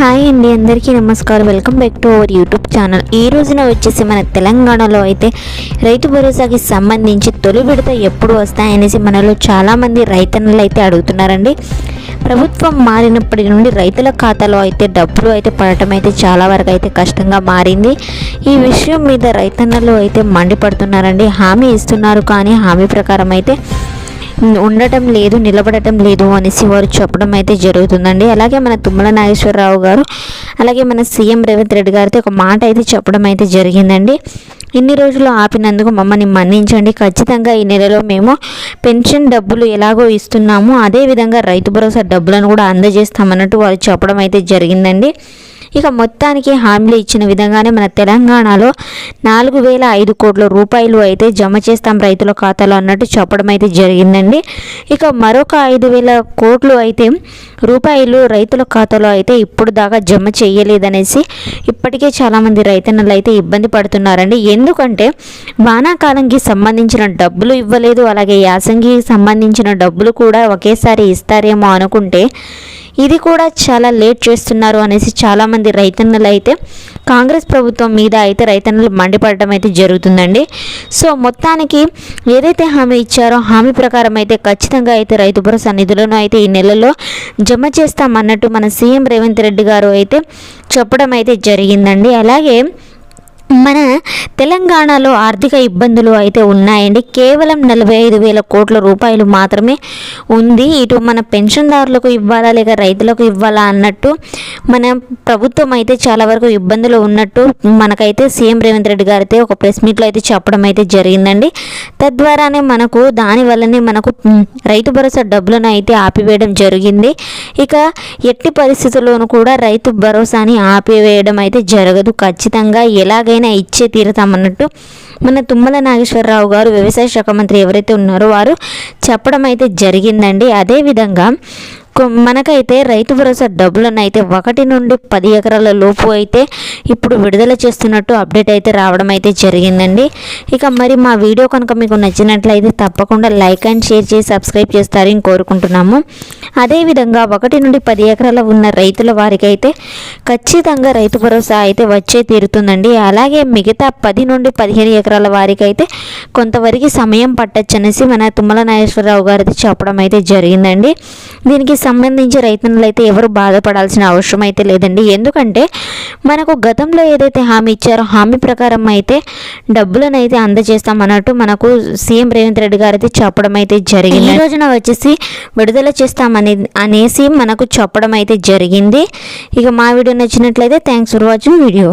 Hi అండి అందరికీ నమస్కారం. Welcome back to our youtube channel. ఈ రోజున వచ్చేసి మన తెలంగాణలో అయితే రైతు భరోసాకి సంబంధించి తొలి విడత ఎప్పుడు వస్తాయనేసి మనలో చాలామంది రైతన్నలు అయితే అడుగుతున్నారండి. ప్రభుత్వం మారినప్పటి నుండి రైతుల ఖాతాలో అయితే డబ్బులు అయితే పడటం అయితే చాలా వరకు అయితే కష్టంగా మారింది. ఈ విషయం మీద రైతన్నలు అయితే మండిపడుతున్నారండి. హామీ ఇస్తున్నారు కానీ హామీ ప్రకారం అయితే ఉండటం లేదు నిలబడటం లేదు అనేసి వారు చెప్పడం అయితే జరుగుతుందండి. అలాగే మన తుమ్మల నాగేశ్వరరావు గారు అలాగే మన సీఎం రేవంత్ రెడ్డి గారితో ఒక మాట అయితే చెప్పడం అయితే జరిగిందండి. ఇన్ని రోజులు ఆపినందుకు మమ్మల్ని మన్నించండి. ఖచ్చితంగా ఈ నెలలో మేము పెన్షన్ డబ్బులు ఎలాగో ఇస్తున్నాము అదేవిధంగా రైతు భరోసా డబ్బులను కూడా అందజేస్తామన్నట్టు వారు చెప్పడం అయితే జరిగిందండి. ఇక మొత్తానికి హామీలు ఇచ్చిన విధంగానే మన తెలంగాణలో నాలుగు వేల ఐదు కోట్ల రూపాయలు అయితే జమ చేస్తాం రైతుల ఖాతాలో అన్నట్టు చెప్పడం అయితే జరిగిందండి. ఇక మరొక ఐదు వేల కోట్లు అయితే రూపాయలు రైతుల ఖాతాలో అయితే ఇప్పుడు దాకా జమ చేయలేదనేసి ఇప్పటికే చాలామంది రైతన్నలు అయితే ఇబ్బంది పడుతున్నారండి. ఎందుకంటే వానాకాలంకి సంబంధించిన డబ్బులు ఇవ్వలేదు అలాగే యాసంగికి సంబంధించిన డబ్బులు కూడా ఒకేసారి ఇస్తారేమో అనుకుంటే ఇది కూడా చాలా లేట్ చేస్తున్నారు అనేసి చాలామంది రైతన్నలు అయితే కాంగ్రెస్ ప్రభుత్వం మీద అయితే రైతన్నలు మండిపడటం అయితే జరుగుతుందండి. సో మొత్తానికి ఏదైతే హామీ ఇచ్చారో హామీ ప్రకారం అయితే ఖచ్చితంగా అయితే రైతు భరోసా నిధులను అయితే ఈ నెలలో జమ చేస్తామన్నట్టు మన సీఎం రేవంత్ రెడ్డి గారు అయితే చెప్పడం అయితే జరిగిందండి. అలాగే మన తెలంగాణలో ఆర్థిక ఇబ్బందులు అయితే ఉన్నాయండి. కేవలం నలభై ఐదు వేల కోట్ల రూపాయలు మాత్రమే ఉంది. ఇటు మన పెన్షన్దారులకు ఇవ్వాలా లేక రైతులకు ఇవ్వాలా అన్నట్టు మన ప్రభుత్వం అయితే చాలా వరకు ఇబ్బందులు ఉన్నట్టు మనకైతే సీఎం రేవంత్ రెడ్డి అయితే ఒక ప్రెస్ మీట్లో అయితే చెప్పడం అయితే జరిగిందండి. తద్వారానే మనకు దానివల్లనే మనకు రైతు భరోసా డబ్బులను అయితే ఆపివేయడం జరిగింది. ఇక ఎట్టి పరిస్థితుల్లోనూ కూడా రైతు భరోసాని ఆపివేయడం అయితే జరగదు. ఖచ్చితంగా ఎలాగైనా ఇచ్చే తీరుతామన్నట్టు మన తుమ్మల నాగేశ్వరరావు గారు వ్యవసాయ శాఖ మంత్రి ఎవరైతే ఉన్నారో వారు చెప్పడం అయితే జరిగిందండి. అదేవిధంగా మనకైతే రైతు భరోసా డబ్బులను అయితే ఒకటి నుండి పది ఎకరాల లోపు అయితే ఇప్పుడు విడుదల చేస్తున్నట్టు అప్డేట్ అయితే రావడం అయితే జరిగిందండి. ఇక మరి మా వీడియో కనుక మీకు నచ్చినట్లయితే తప్పకుండా లైక్ అండ్ షేర్ చేసి సబ్స్క్రైబ్ చేస్తారని కోరుకుంటున్నాము. అదేవిధంగా ఒకటి నుండి పది ఎకరాల ఉన్న రైతుల వారికి అయితే ఖచ్చితంగా రైతు భరోసా అయితే వచ్చే తీరుతుందండి. అలాగే మిగతా పది నుండి పదిహేను ఎకరాల వారికి అయితే కొంతవరకు సమయం పట్టచ్చనేసి మన తుమ్మల నాగేశ్వరరావు గారు చెప్పడం అయితే జరిగిందండి. దీనికి సంబంధించి రైతన్నులు అయితే ఎవరు బాధపడాల్సిన అవసరం అయితే లేదండి. ఎందుకంటే మనకు గతంలో ఏదైతే హామీ ఇచ్చారో హామీ ప్రకారం అయితే డబ్బులను అయితే అందజేస్తాం అన్నట్టు మనకు సీఎం రేవంత్ రెడ్డి గారు అయితే చెప్పడం అయితే జరిగింది. ఈ రోజున వచ్చేసి విడుదల చేస్తామని అనేసి మనకు చెప్పడం అయితే జరిగింది. ఇక మా వీడియో నచ్చినట్లయితే థ్యాంక్స్ ఫర్ వాచింగ్ వీడియో.